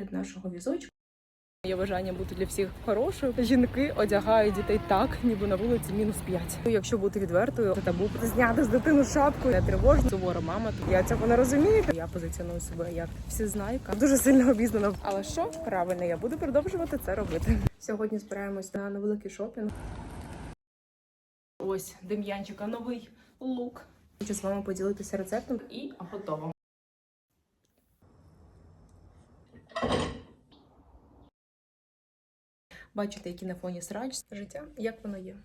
огляд нашого візочка. Є бажання бути для всіх хорошою. Жінки одягають дітей так, ніби на вулиці мінус 5. Якщо бути відвертою, це табу зняти з дитину шапку. Я тривожна сувора мама. То я цього не розумію. Я позиціоную себе як всезнайка. Дуже сильно обізнана. Але що правильно, я буду продовжувати це робити. Сьогодні збираємось на невеликий шопінг. Ось Дем'янчика новий лук. Хочу з вами поділитися рецептом. І готово. Бачите, які на фоні срач життя, як воно є.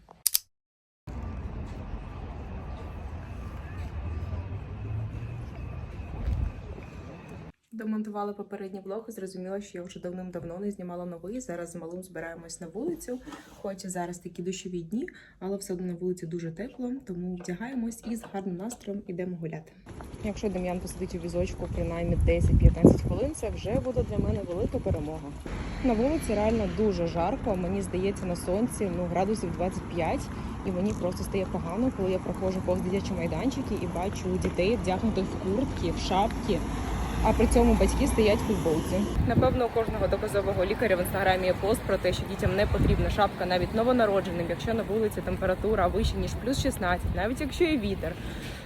Домонтувала попередній блог і зрозуміла, що я вже давним-давно не знімала новий. Зараз з малим збираємось на вулицю. Хоч зараз такі дощові дні, але все одно на вулиці дуже тепло, тому вдягаємось і з гарним настроєм ідемо гуляти. Якщо Дем'ян посидить у візочку принаймні 10-15 хвилин, це вже буде для мене велика перемога. На вулиці реально дуже жарко. Мені здається, на сонці ну градусів 25, і мені просто стає погано, коли я проходжу повз дитячі майданчики і бачу дітей вдягнутих в куртки, в шапки. А при цьому батьки стоять в футболці. Напевно, у кожного доказового лікаря в інстаграмі є пост про те, що дітям не потрібна шапка навіть новонародженим, якщо на вулиці температура вища ніж плюс 16, навіть якщо є вітер.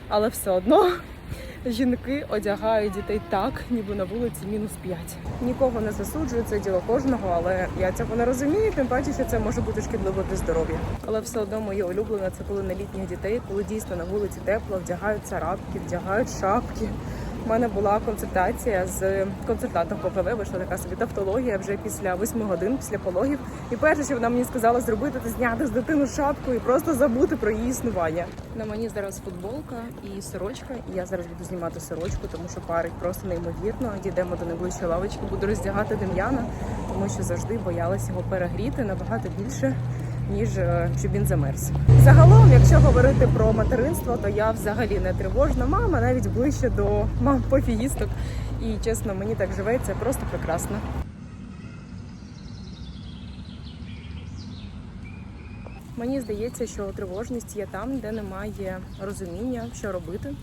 Але все одно жінки одягають дітей так, ніби на вулиці мінус 5. Нікого не засуджую, це діло кожного, але я цього не розумію. Тим паче, що це може бути шкідливо для здоров'я. Але все одно моє улюблене це коли на літніх дітей, коли дійсно на вулиці тепло, вдягають царапки, вдягають шапки. У мене була консультація з консультантом по ПВ, вийшла така собі тавтологія вже після 8 годин після пологів. І перше, що вона мені сказала зробити, це зняти з дитину шапку і просто забути про її існування. На мені зараз футболка і сорочка. І я зараз буду знімати сорочку, тому що парить просто неймовірно. Дійдемо до найближчої лавочки, буду роздягати Дем'яна, тому що завжди боялась його перегріти набагато більше. Ніж е, щоб він замерз. Загалом, якщо говорити про материнство, то я взагалі не тривожна мама, навіть ближче до мам пофігісток. І чесно, мені так живеться просто прекрасно. Мені здається, що тривожність є там, де немає розуміння, що робити.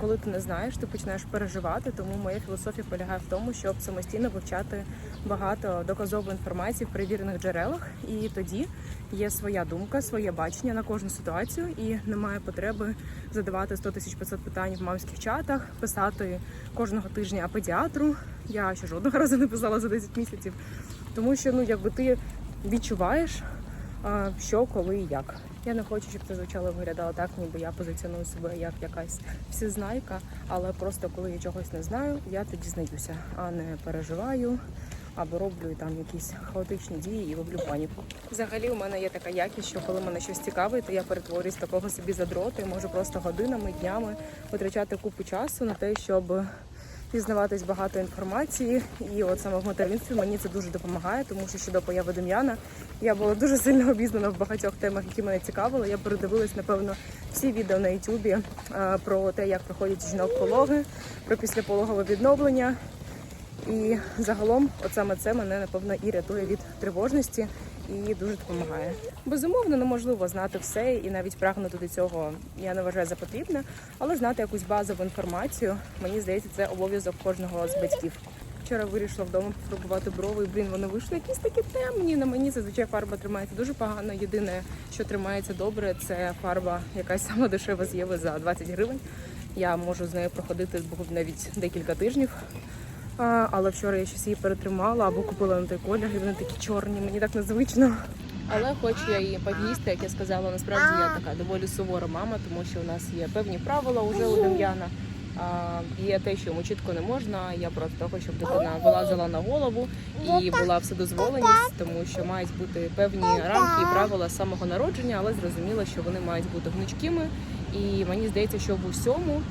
Коли ти не знаєш, ти починаєш переживати. Тому моя філософія полягає в тому, щоб самостійно вивчати багато доказової інформації в перевірених джерелах. І тоді є своя думка, своє бачення на кожну ситуацію, і немає потреби задавати 100 тисяч 500 питань в мамських чатах, писати кожного тижня педіатру. Я ще жодного разу не писала за 10 місяців, тому що ну якби ти відчуваєш що, коли і як. Я не хочу, щоб це звучало виглядало так, ніби я позиціоную себе як якась всезнайка, але просто коли я чогось не знаю, я тоді знайдуся, а не переживаю або роблю там якісь хаотичні дії і роблю паніку. Взагалі, у мене є така якість, що коли мене щось цікавить, то я перетворююсь такого собі задроти, можу просто годинами, днями витрачати купу часу на те, щоб дізнаватись багато інформації. І от саме в материнстві мені це дуже допомагає, тому що ще до появи Дем'яна я була дуже сильно обізнана в багатьох темах, які мене цікавили. Я передивилась, напевно, всі відео на Ютубі е, про те, як проходять жінок пологи, про післяпологове відновлення. І загалом, от саме це мене напевно і рятує від тривожності і дуже допомагає. Безумовно, неможливо знати все і навіть прагнути до цього я не вважаю за потрібне, але знати якусь базову інформацію, мені здається, це обов'язок кожного з батьків. Вчора вирішила вдома пофарбувати брови, і блін, вони вийшли якісь такі темні. На мені зазвичай фарба тримається дуже погано. Єдине, що тримається добре, це фарба, якась сама дешева з Єви за 20 гривень. Я можу з нею проходити навіть декілька тижнів. А, але вчора я щось її перетримала або купила на той колір, і вони такі чорні, мені так незвично. Але хоч я і пагніста, як я сказала, насправді я така доволі сувора мама, тому що у нас є певні правила уже у Дем'яна. Є те, що йому чітко не можна. Я проти того, щоб дитина вилазила на голову і була вседозволеність, тому що мають бути певні рамки і правила з самого народження, але зрозуміло, що вони мають бути гнучкими. І мені здається, що в усьому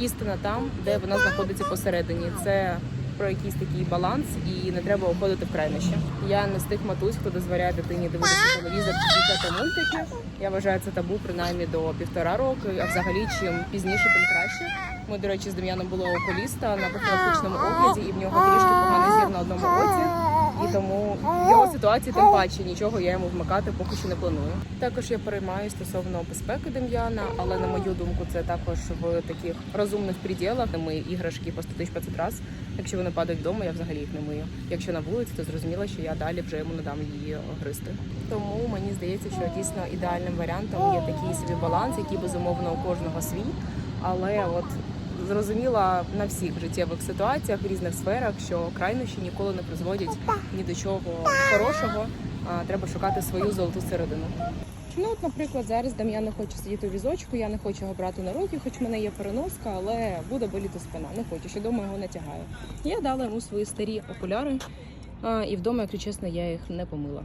істина там, де вона знаходиться посередині. Це про якийсь такий баланс і не треба уходити в крайнощі. Я не з тих матусь, хто дозволяє дитині дивитися телевізор читати мультики. Я вважаю це табу принаймні до півтора року, а взагалі чим пізніше, тим краще. Ми, до речі, з Дем'яном було окуліста на профілактичному огляді, і в нього трішки поганий зір на одному оці. І тому його ситуація ситуації, тим паче нічого я йому вмикати поки що не планую. Також я переймаю стосовно безпеки Дем'яна, але на мою думку, це також в таких розумних приділах. Я мию іграшки по 100 тисяч 500 раз. Якщо вони падають вдома, я взагалі їх не мию. Якщо на вулиці, то зрозуміло, що я далі вже йому не дам її гризти. Тому мені здається, що дійсно ідеальним варіантом є такий собі баланс, який безумовно у кожного свій. Але от зрозуміла на всіх життєвих ситуаціях в різних сферах, що крайнощі ніколи не призводять ні до чого хорошого. А треба шукати свою золоту середину. Ну, от, наприклад, зараз Дам'ян не хоче сидіти у візочку, я не хочу його брати на руки, хоч в мене є переноска, але буде боліти спина. Не хочу, що вдома його натягаю. Я дала йому свої старі окуляри, а, і вдома, якщо чесно, я їх не помила.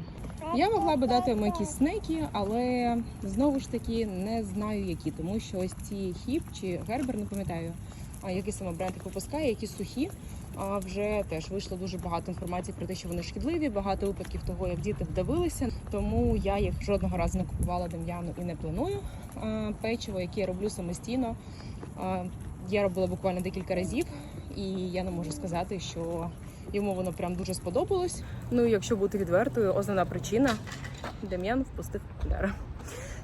Я могла би дати йому якісь снеки, але знову ж таки не знаю які, тому що ось ці хіп чи гербер, не пам'ятаю, а який саме бренд їх випускає, які сухі. А вже теж вийшло дуже багато інформації про те, що вони шкідливі, багато випадків того, як діти вдавилися. Тому я їх жодного разу не купувала Дем'яну і не планую. Печиво, яке я роблю самостійно, я робила буквально декілька разів, і я не можу сказати, що йому воно прям дуже сподобалось. Ну і якщо бути відвертою, основна причина Дем'ян впустив окуляри.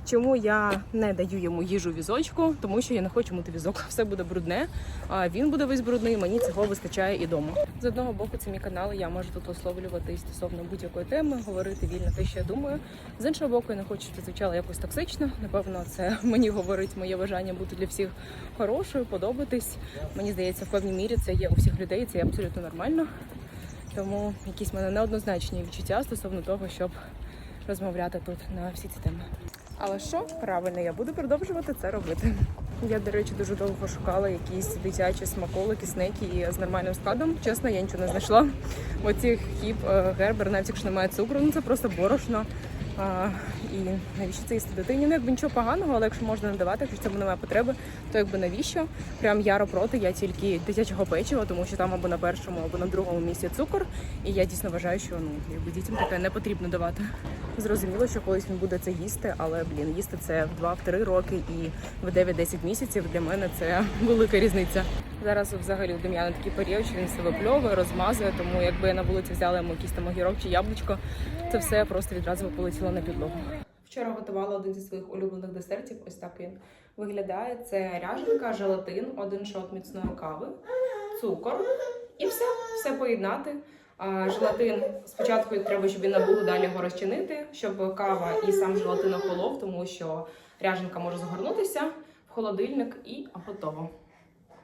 Чому я не даю йому їжу візочку? Тому що я не хочу мити візок. Все буде брудне, а він буде весь брудний. Мені цього вистачає і дома. З одного боку, це мій канал. Я можу тут висловлювати стосовно будь-якої теми, говорити вільно те, що я думаю. З іншого боку, я не хочу, щоб звучало якось токсично. Напевно, це мені говорить моє бажання бути для всіх хорошою, подобатись. Мені здається, в певній мірі це є у всіх людей. Це є абсолютно нормально. Тому якісь в мене неоднозначні відчуття стосовно того, щоб розмовляти тут на всі ці теми. Але що правильно, я буду продовжувати це робити. Я, до речі, дуже довго шукала якісь дитячі смаколики, снеки з нормальним складом. Чесно, я нічого не знайшла. Оці хіп е, гербер, навіть якщо немає цукру, ну це просто борошно. І навіщо це їсти дитині? Ну, якби нічого поганого, але якщо можна не давати, якщо цьому немає потреби, то якби навіщо? Прям яро проти, я тільки дитячого печива, тому що там або на першому, або на другому місці цукор. І я дійсно вважаю, що ну якби дітям таке не потрібно давати. Зрозуміло, що колись він буде це їсти, але блін, їсти це в 2-3 роки і в 9-10 місяців для мене це велика різниця. Зараз взагалі у Дем'яна такий період, що він все випльовує, розмазує, тому якби я на вулиці взяла йому якийсь там огірок чи яблучко, це все просто відразу полетіло на підлогу. Вчора готувала один зі своїх улюблених десертів. Ось так він виглядає. Це ряженка, желатин, один шот міцної кави, цукор і все, все поєднати. Желатин спочатку треба, щоб він набув, далі його розчинити, щоб кава і сам желатин охолов, тому що ряженка може загорнутися в холодильник і готово.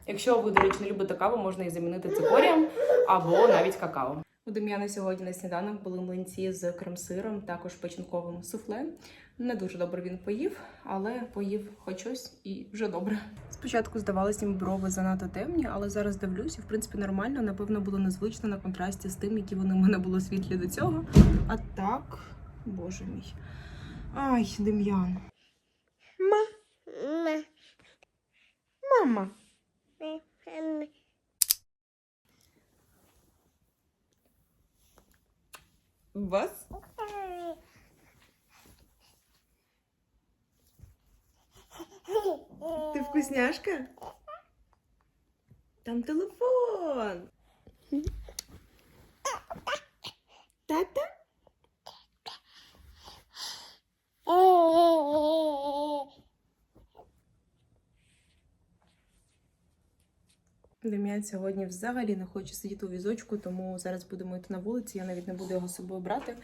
Якщо ви, до речі, не любите каву, можна її замінити цикорієм або навіть какао. У Дем'яна сьогодні на сніданок були млинці з крем-сиром, також печінковим суфле. Не дуже добре він поїв, але поїв хоч щось і вже добре. Спочатку здавалося, ніби брови занадто темні, але зараз дивлюсь, і в принципі нормально. Напевно, було незвично на контрасті з тим, які вони в мене були світлі до цього. А так, боже мій. Ай, Дем'ян. Ма. Мама. Вас? Ти вкусняшка? Там телефон. Тата? Дем'ян сьогодні взагалі не хоче сидіти у візочку, тому зараз будемо йти на вулиці. Я навіть не буду його з собою брати.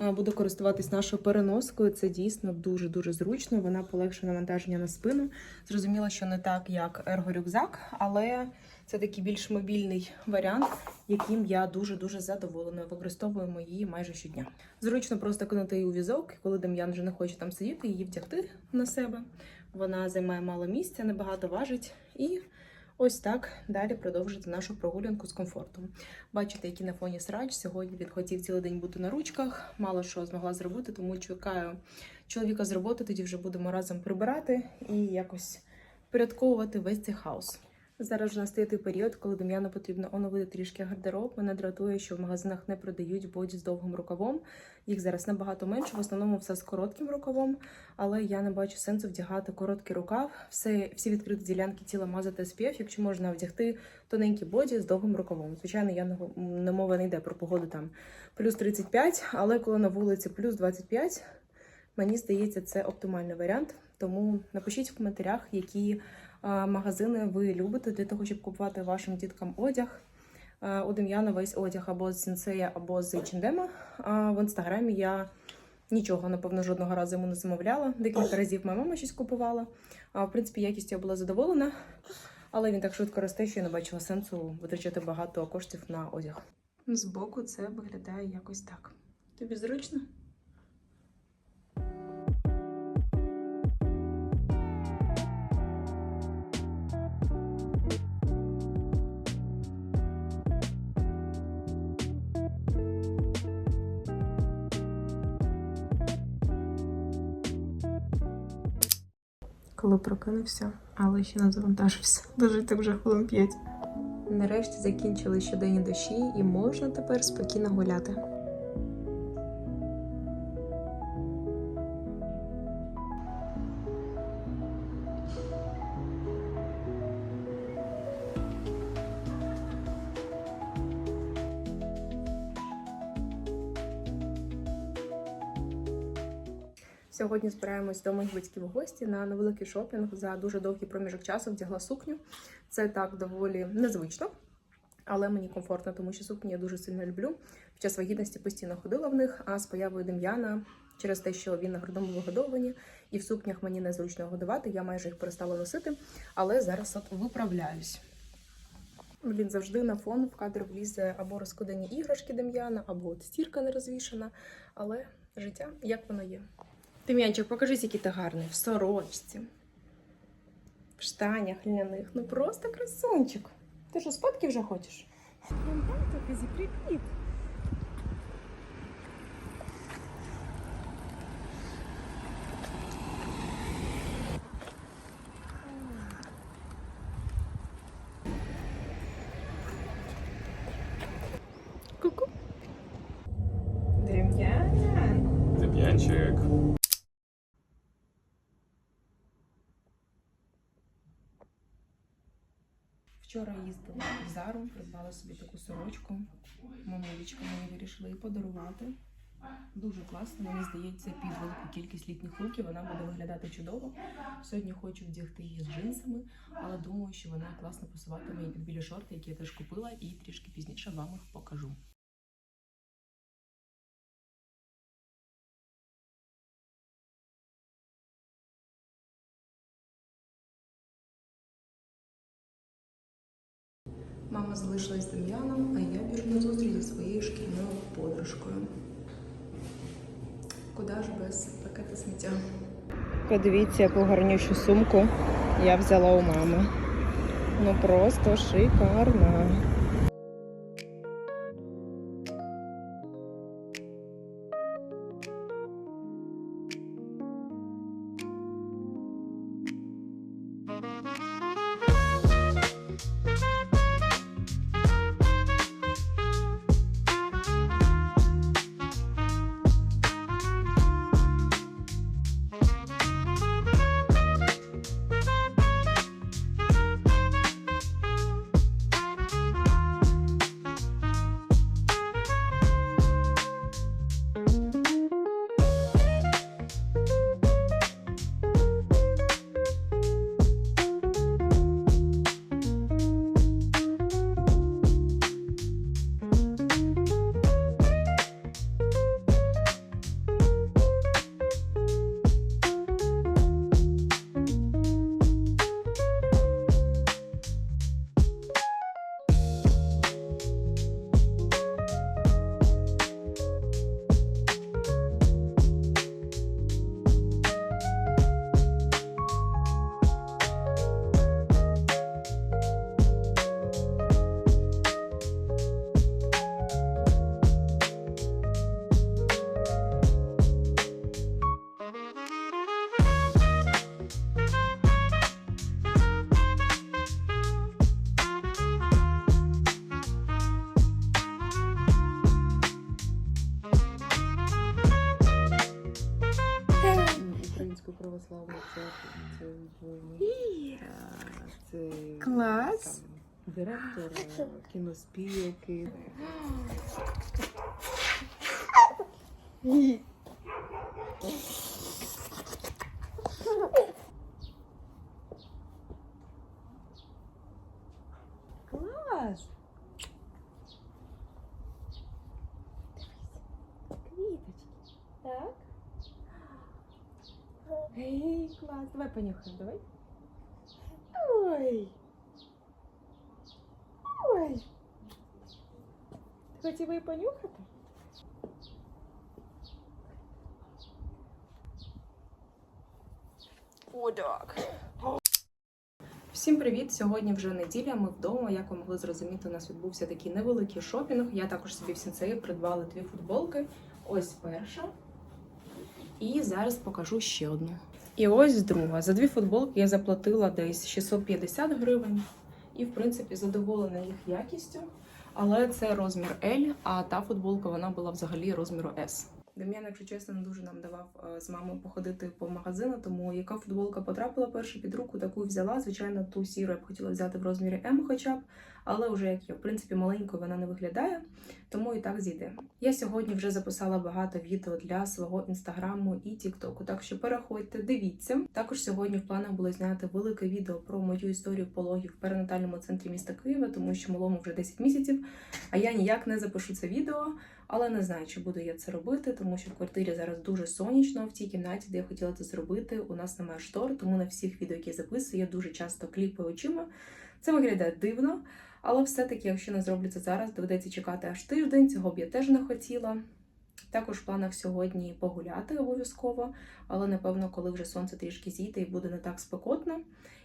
Буду користуватись нашою переноскою. Це дійсно дуже дуже зручно. Вона полегшує навантаження на спину. Зрозуміло, що не так, як ерго-рюкзак, але це такий більш мобільний варіант, яким я дуже дуже задоволена. Використовуємо її майже щодня. Зручно просто кинути її у візок, коли Дем'ян вже не хоче там сидіти, її втягти на себе. Вона займає мало місця, небагато важить і. Ось так далі продовжити нашу прогулянку з комфортом. Бачите, який на фоні срач. Сьогодні він хотів цілий день бути на ручках, мало що змогла зробити, тому чекаю чоловіка з роботи. Тоді вже будемо разом прибирати і якось порядковувати весь цей хаос. Зараз вже настає той період, коли Дем'яну потрібно оновити трішки гардероб. Мене дратує, що в магазинах не продають боді з довгим рукавом. Їх зараз набагато менше, в основному все з коротким рукавом. Але я не бачу сенсу вдягати короткий рукав. Все, всі відкриті ділянки тіла мазати SPF, якщо можна вдягти тоненький боді з довгим рукавом. Звичайно, я не, мова не йде про погоду там плюс 35, але коли на вулиці плюс 25, мені здається, це оптимальний варіант. Тому напишіть в коментарях, які магазини ви любите для того, щоб купувати вашим діткам одяг. У Дем'яна весь одяг або з Сінсея, або з H&M. А в інстаграмі я нічого, напевно, жодного разу йому не замовляла. Декілька разів моя мама щось купувала. А в принципі, якістю я була задоволена, але він так швидко росте, що я не бачила сенсу витрачати багато коштів на одяг. Збоку це виглядає якось так. Тобі зручно? Коли прокинувся, але ще не завантажився. Дожити вже хвилин п'ять. Нарешті закінчили щоденні дощі і можна тепер спокійно гуляти. Сьогодні збираємось до моїх батьків в гості на невеликий шопінг. За дуже довгий проміжок часу вдягла сукню. Це так доволі незвично, але мені комфортно, тому що сукні я дуже сильно люблю. Під час вагітності постійно ходила в них, а з появою Дем'яна, через те, що він на грудному вигодовуванні, і в сукнях мені незручно годувати, я майже їх перестала носити, але зараз от виправляюсь. Він завжди на фон в кадр влізе або розкидані іграшки Дем'яна, або от стірка не розвішена. Але життя як воно є. Дем'янчик, покажись, який ти гарний. В сорочці. В штанях льняних. Ну просто красунчик. Ти що, спадки вже хочеш? Привіт! Вчора їздила в Зару, придбала собі таку сорочку. Мамулечка мені вирішила її подарувати. Дуже класно, мені здається, під велику кількість літніх луків вона буде виглядати чудово. Сьогодні хочу вдягти її з джинсами, але думаю, що вона класно пасуватиме білі шорти, які я теж купила, і трішки пізніше вам їх покажу. Залишилась з Дем'яном, а я біжу на зустріч зі своєю шкільною подружкою. Куди ж без пакета сміття? Подивіться, яку гарнющу сумку я взяла у мами. Ну просто шикарна. директор е, кіноспілки. Клас! Квіточки. Так. Ей, клас. Давай понюхаємо, давай. Ой. Ой. Хотів її понюхати? О, так. Всім привіт! Сьогодні вже неділя. Ми вдома. Як ви могли зрозуміти, у нас відбувся такий невеликий шопінг. Я також собі в сенсеї придбала дві футболки. Ось перша. І зараз покажу ще одну. І ось друга. За дві футболки я заплатила десь 650 гривень. І, в принципі, задоволена їх якістю. Але це розмір L, а та футболка вона була взагалі розміру S. Дем'ян, якщо чесно, не дуже нам давав е, з мамою походити по магазину, тому яка футболка потрапила першу під руку, таку взяла. Звичайно, ту сіру я б хотіла взяти в розмірі М хоча б, але вже як є, в принципі, маленькою вона не виглядає, тому і так зійде. Я сьогодні вже записала багато відео для свого інстаграму і тіктоку, так що переходьте, дивіться. Також сьогодні в планах було зняти велике відео про мою історію пологів в перинатальному центрі міста Києва, тому що малому вже 10 місяців, а я ніяк не запишу це відео. Але не знаю, чи буду я це робити, тому що в квартирі зараз дуже сонячно. В тій кімнаті, де я хотіла це зробити, у нас немає штор, тому на всіх відео, які я записую, я дуже часто кліпаю очима. Це виглядає дивно, але все-таки, якщо не зроблю це зараз, доведеться чекати аж тиждень. Цього б я теж не хотіла. Також в планах сьогодні погуляти обов'язково, але напевно, коли вже сонце трішки зійде і буде не так спекотно.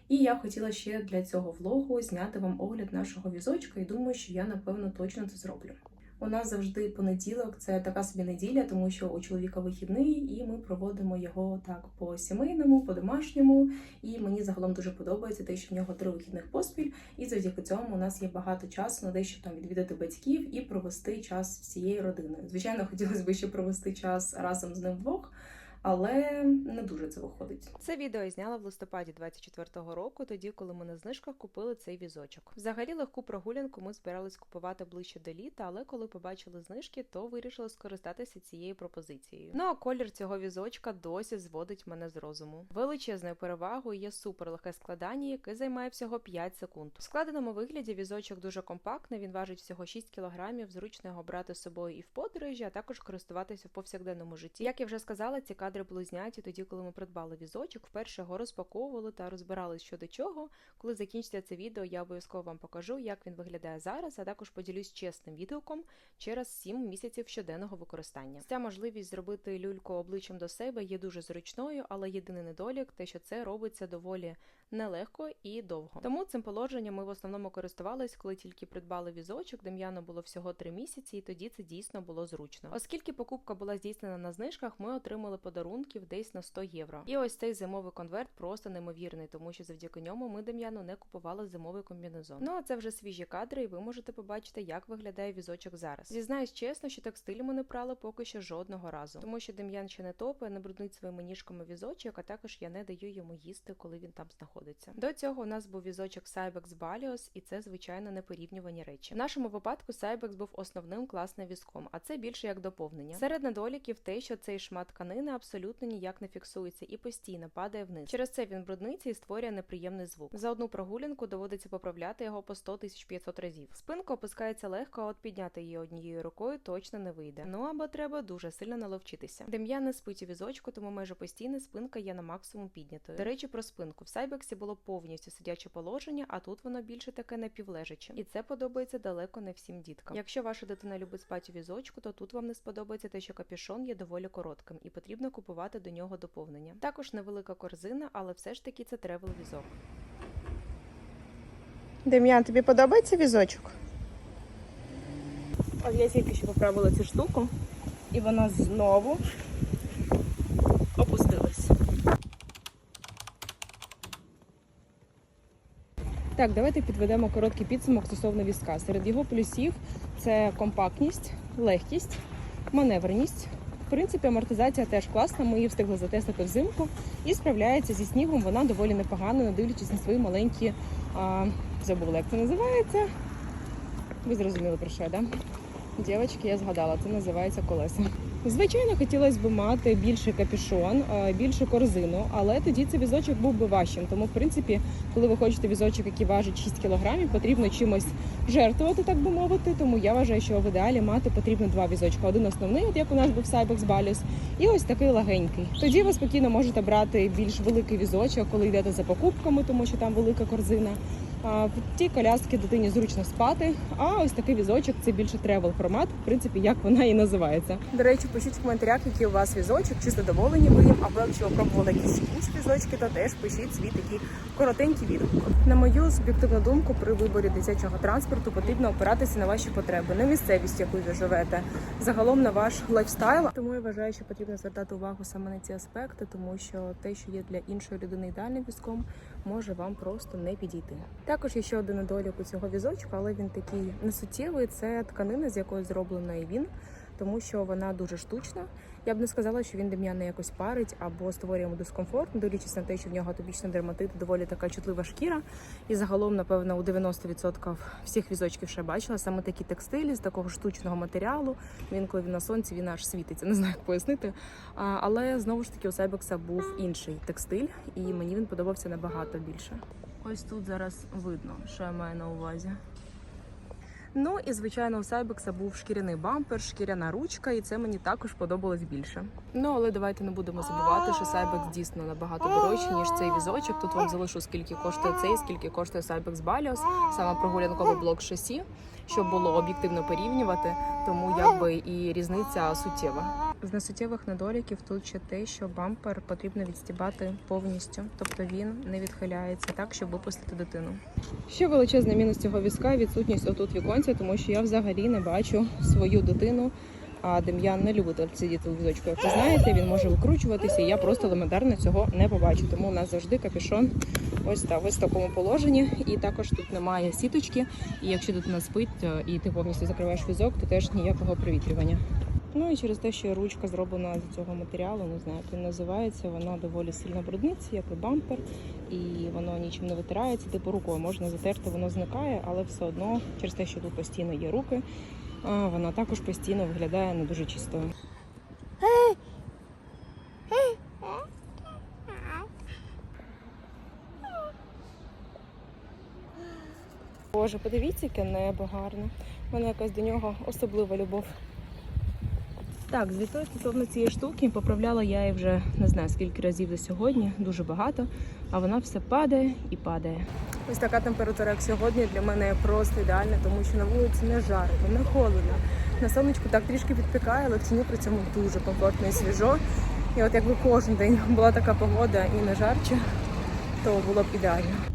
І я хотіла ще для цього влогу зняти вам огляд нашого візочка, і думаю, що я напевно точно це зроблю. У нас завжди понеділок це така собі неділя, тому що у чоловіка вихідний, і ми проводимо його так по сімейному, по домашньому. І мені загалом дуже подобається те, що в нього три вихідних поспіль, і завдяки цьому у нас є багато часу на те, щоб там відвідати батьків і провести час всією родиною. Звичайно, хотілося б ще провести час разом з ним вдвох. Але не дуже це виходить. Це відео зняла в листопаді 24-го року, тоді, коли ми на знижках купили цей візочок. Взагалі легку прогулянку ми збирались купувати ближче до літа, але коли побачили знижки, то вирішили скористатися цією пропозицією. Ну а колір цього візочка досі зводить мене з розуму. Величезною перевагою є супер легке складання, яке займає всього 5 секунд. У складеному вигляді візочок дуже компактний. Він важить всього 6 кілограмів. Зручно його брати з собою і в подорожі, а також користуватися в повсякденному житті. Як я вже сказала, ці кадри були зняті тоді, коли ми придбали візочок. Вперше його розпаковували та розбирали що до чого. Коли закінчиться це відео, я обов'язково вам покажу, як він виглядає зараз, а також поділюсь чесним відгуком через 7 місяців щоденного використання. Ця можливість зробити люльку обличчям до себе є дуже зручною, але єдиний недолік те, що це робиться доволі нелегко і довго. Тому цим положенням ми в основному користувались, коли тільки придбали візочок. Дем'яну було всього 3 місяці, і тоді це дійсно було зручно. Оскільки покупка була здійснена на знижках, ми отримали подарунків десь на 100 євро. І ось цей зимовий конверт просто неймовірний, тому що завдяки ньому ми Дем'яну не купували зимовий комбінезон. Ну а це вже свіжі кадри, і ви можете побачити, як виглядає візочок зараз. Зізнаюсь чесно, що текстиль ми не прали поки що жодного разу, тому що Дем'ян ще не топає, не бруднить своїми ніжками візочок, а також я не даю йому їсти, коли він там знаходиться. До цього у нас був візочок Cybex Balios, і це звичайно не порівнювані речі. В нашому випадку Cybex був основним класним візком, а це більше як доповнення. Серед недоліків те, що цей шмат тканини абсолютно ніяк не фіксується і постійно падає вниз. Через це він брудниться і створює неприємний звук. За одну прогулянку доводиться поправляти його по 100 500 разів. Спинка опускається легко, а от підняти її однією рукою точно не вийде. Ну або треба дуже сильно наловчитися. Дем'ян не спить у візочку, тому майже постійно спинка є на максимум піднятою. До речі, про спинку в Сайбексі було повністю сидяче положення, а тут воно більше таке напівлежаче. І це подобається далеко не всім діткам. Якщо ваша дитина любить спати у візочку, то тут вам не сподобається те, що капюшон є доволі коротким, і потрібно купувати до нього доповнення. Також невелика корзина, але все ж таки це тревел візок. Дем'ян, тобі подобається візочок? От я тільки що поправила цю штуку, і вона знову Так, давайте підведемо короткий підсумок стосовно візка. Серед його плюсів це компактність, легкість, маневреність. В принципі, амортизація теж класна. Ми її встигли затестити взимку і справляється зі снігом. Вона доволі непогано, не дивлячись на свої маленькі а, забула, як це називається. Ви зрозуміли про що, да? Дівчатки, я згадала, це називається колеса. Звичайно, хотілося б мати більший капюшон, е, більшу корзину, але тоді цей візочок був би важчим. Тому, в принципі, коли ви хочете візочок, який важить 6 кілограмів, потрібно чимось жертвувати, так би мовити. Тому я вважаю, що в ідеалі мати потрібно два візочка. Один основний, от як у нас був Cybex Balus, і ось такий легенький. Тоді ви спокійно можете брати більш великий візочок, коли йдете за покупками, тому що там велика корзина. В тій коляски дитині зручно спати. А ось такий візочок це більше тревел формат, в принципі, як вона і називається. До речі, пишіть в коментарях, який у вас візочок, чи задоволені ви їм, або якщо ви пробували якісь інші візочки, то теж пишіть свій такий коротенький відгук. На мою суб'єктивну думку, при виборі дитячого транспорту потрібно опиратися на ваші потреби, на місцевість, яку ви живете, загалом на ваш лайфстайл. Тому я вважаю, що потрібно звертати увагу саме на ці аспекти, тому що те, що є для іншої людини ідеальним візком, може вам просто не підійти. Також є ще один недолік у цього візочка, але він такий несуттєвий. Це тканина, з якої зроблений він, тому що вона дуже штучна. Я б не сказала, що він дем'яне якось парить або створює йому дискомфорт, дивлячись на те, що в нього атопічний дерматит, доволі така чутлива шкіра. І загалом, напевно, у 90% всіх візочків, я бачила, саме такі текстилі з такого штучного матеріалу. Він, коли він на сонці, він аж світиться, не знаю, як пояснити. А, але знову ж таки у Сайбекса був інший текстиль, і мені він подобався набагато більше. Ось тут зараз видно, що я маю на увазі. Ну і звичайно, у Сайбекса був шкіряний бампер, шкіряна ручка, і це мені також подобалось більше. Ну але давайте не будемо забувати, що Сайбекс дійсно набагато дорожче, ніж цей візочок. Тут вам залишу скільки коштує цей, скільки коштує Сайбекс Баліос, саме прогулянковий блок шасі, щоб було об'єктивно порівнювати. Тому якби і різниця суттєва. З несуттєвих недоліків тут ще те, що бампер потрібно відстібати повністю, тобто він не відхиляється так, щоб випустити дитину. Ще величезний мінус цього візка відсутність отут віконця, тому що я взагалі не бачу свою дитину. А Дем'ян не любить сидіти у візочку, як ви знаєте, він може викручуватися, і я просто елементарно цього не побачу. Тому у нас завжди капюшон ось так, ось в такому положенні. І також тут немає сіточки. І якщо дитина спить і ти повністю закриваєш візок, то теж ніякого провітрювання. Ну і через те, що ручка зроблена з цього матеріалу, не знаю, як він називається, вона доволі сильно брудниться, як і бампер, і воно нічим не витирається. Типу рукою можна затерти, воно зникає, але все одно через те, що тут постійно є руки, вона також постійно виглядає не дуже чистою. Боже, подивіться, яке небо гарне. У мене якась до нього особлива любов. Так, звітою стосовно цієї штуки поправляла я її вже не знаю скільки разів за сьогодні, дуже багато, а вона все падає і падає. Ось така температура, як сьогодні, для мене просто ідеальна, тому що на вулиці не жарко, не холодно. На сонечку так трішки підпікає, але в тіні при цьому дуже комфортно і свіжо. І от якби кожен день була така погода і не жарче, то було б ідеально.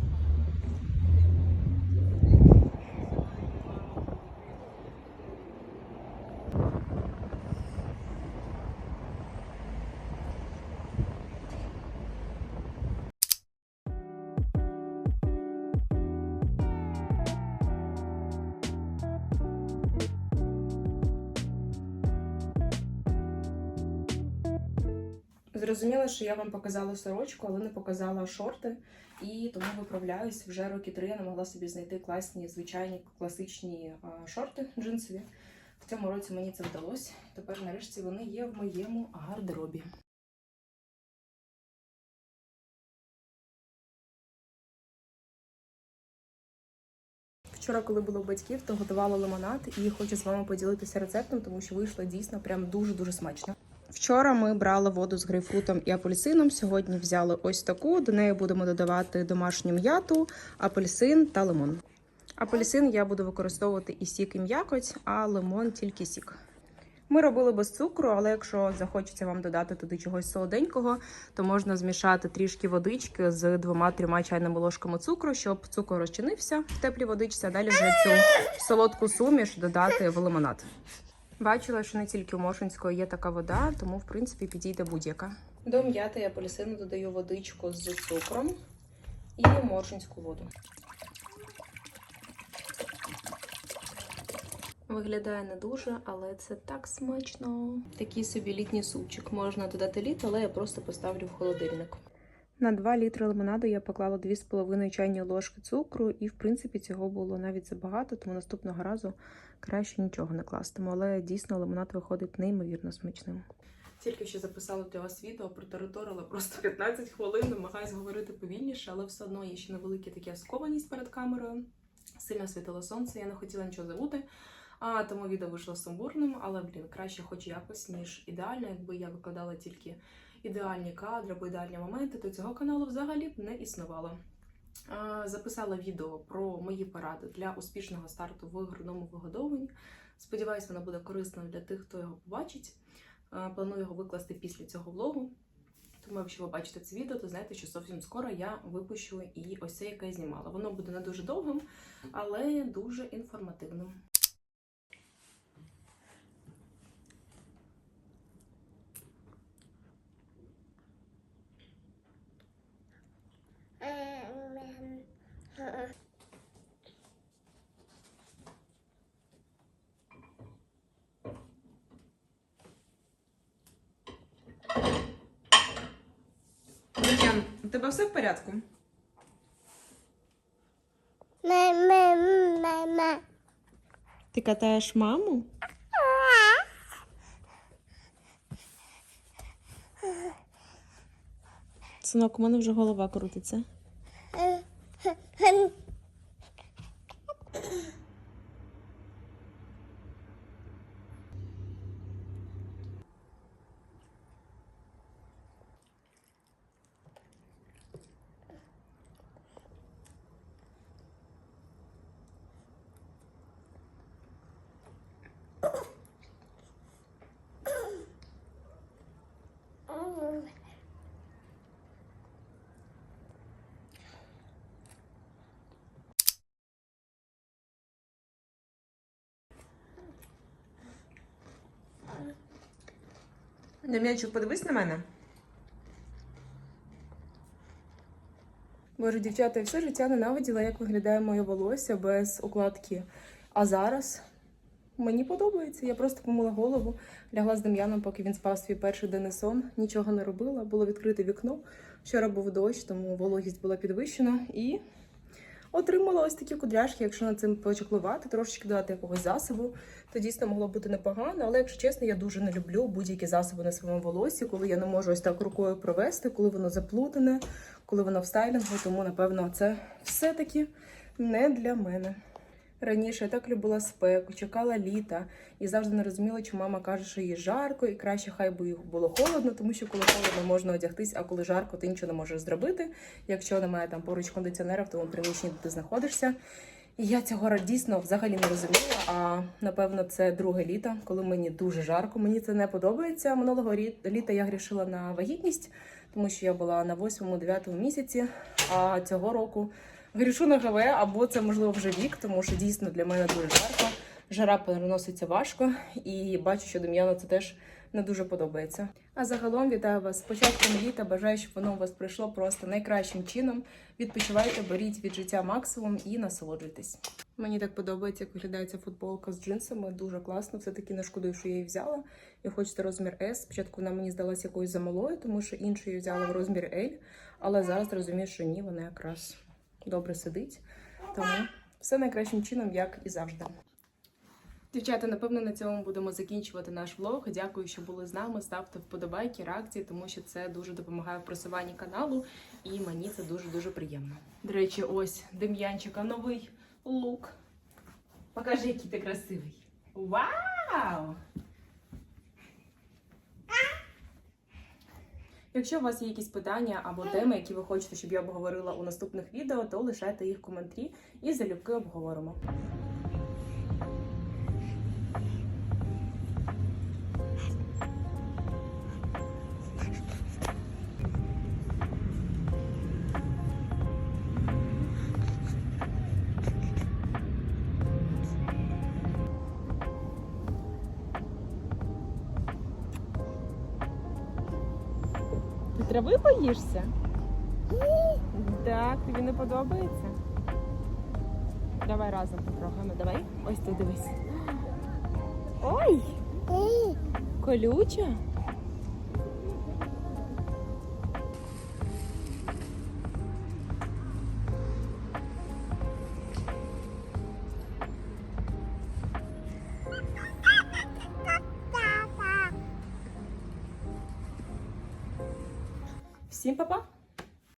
Що я вам показала сорочку, але не показала шорти. І тому виправляюсь. Вже роки три я не могла собі знайти класні, звичайні класичні шорти джинсові. В цьому році мені це вдалося. Тепер нарешті вони є в моєму гардеробі. Вчора, коли було у батьків, то готувала лимонад і хочу з вами поділитися рецептом, тому що вийшло дійсно прям дуже-дуже смачно. Вчора ми брали воду з грейпфрутом і апельсином. Сьогодні взяли ось таку. До неї будемо додавати домашню м'яту, апельсин та лимон. Апельсин я буду використовувати і сік, і м'якоть, а лимон тільки сік. Ми робили без цукру, але якщо захочеться вам додати туди чогось солоденького, то можна змішати трішки водички з двома-трьома чайними ложками цукру, щоб цукор розчинився в теплій водичці, а далі вже цю солодку суміш додати в лимонад. Бачила, що не тільки у Мошинської є така вода, тому в принципі підійде будь-яка. До м'яти і апельсину додаю водичку з цукром і моршинську воду. Виглядає не дуже, але це так смачно. Такий собі літній супчик. Можна додати літ, але я просто поставлю в холодильник. На 2 літри лимонаду я поклала 2,5 чайні ложки цукру, і в принципі цього було навіть забагато, тому наступного разу краще нічого не кластиму. Але дійсно лимонад виходить неймовірно смачним. Тільки що записала для вас відео, протараторила просто 15 хвилин, намагаюсь говорити повільніше, але все одно є ще невелика така скованість перед камерою. Сильно світило сонце, я не хотіла нічого забути. А тому відео вийшло сумбурним, але блін, краще хоч якось, ніж ідеально. Якби я викладала тільки ідеальні кадри або ідеальні моменти, то цього каналу взагалі б не існувало. Записала відео про мої поради для успішного старту в грудному вигодовуванні. Сподіваюсь, воно буде корисною для тих, хто його побачить. Планую його викласти після цього влогу. Тому, якщо ви бачите це відео, то знаєте, що зовсім скоро я випущу і ось це, яке я знімала. Воно буде не дуже довгим, але дуже інформативним. Дем'ян, у тебе все в порядку? Мама. Ти катаєш маму? Синок, у мене вже голова крутиться. Дем'янчик, подивись на мене. Боже, дівчата, я все життя ненавиділа, як виглядає моє волосся без укладки. А зараз мені подобається. Я просто помила голову, лягла з Дем'яном, поки він спав свій перший денний сон. Нічого не робила, було відкрите вікно. Вчора був дощ, тому вологість була підвищена і отримала ось такі кудряшки. Якщо над цим почаклувати, трошечки додати якогось засобу, то дійсно могло бути непогано. Але якщо чесно, я дуже не люблю будь-які засоби на своєму волосі, коли я не можу ось так рукою провести, коли воно заплутане, коли воно в стайлінгу. Тому напевно це все-таки не для мене. Раніше я так любила спеку, чекала літа і завжди не розуміла, чому мама каже, що їй жарко, і краще хай би було холодно, тому що коли холодно можна одягтись, а коли жарко, ти нічого не можеш зробити. Якщо немає там поруч кондиціонера в тому приміщенні, де ти знаходишся. І я цього дійсно взагалі не розуміла. А напевно, це друге літо, коли мені дуже жарко. Мені це не подобається. Минулого літа я грішила на вагітність, тому що я була на 8-9 місяці. А цього року грішу на ГВ, або це можливо вже вік, тому що дійсно для мене дуже жарко. Жара переноситься важко, і бачу, що Дем'яну це теж не дуже подобається. А загалом вітаю вас з початком літа. Бажаю, щоб воно у вас пройшло просто найкращим чином. Відпочивайте, беріть від життя максимум і насолоджуйтесь. Мені так подобається, як виглядає ця футболка з джинсами. Дуже класно. Все таки не шкодую, що я її взяла. Я хочу розмір S. Спочатку вона мені здалася якоюсь замалою, тому що іншу я взяла в розмір L, але зараз розумію, що ні, вона якраз добре сидить. Тому все найкращим чином, як і завжди. Дівчата, напевно, на цьому будемо закінчувати наш влог. Дякую, що були з нами. Ставте вподобайки, реакції, тому що це дуже допомагає в просуванні каналу, і мені це дуже дуже приємно. До речі, ось Дем'янчика новий лук. Покажи, який ти красивий. Вау! Якщо у вас є якісь питання або теми, які ви хочете, щоб я обговорила у наступних відео, то лишайте їх в коментарі і залюбки обговоримо. Трави боїшся? Так, тобі не подобається? Давай разом попробуємо. Давай. Ось ти дивись. Ой, колюча.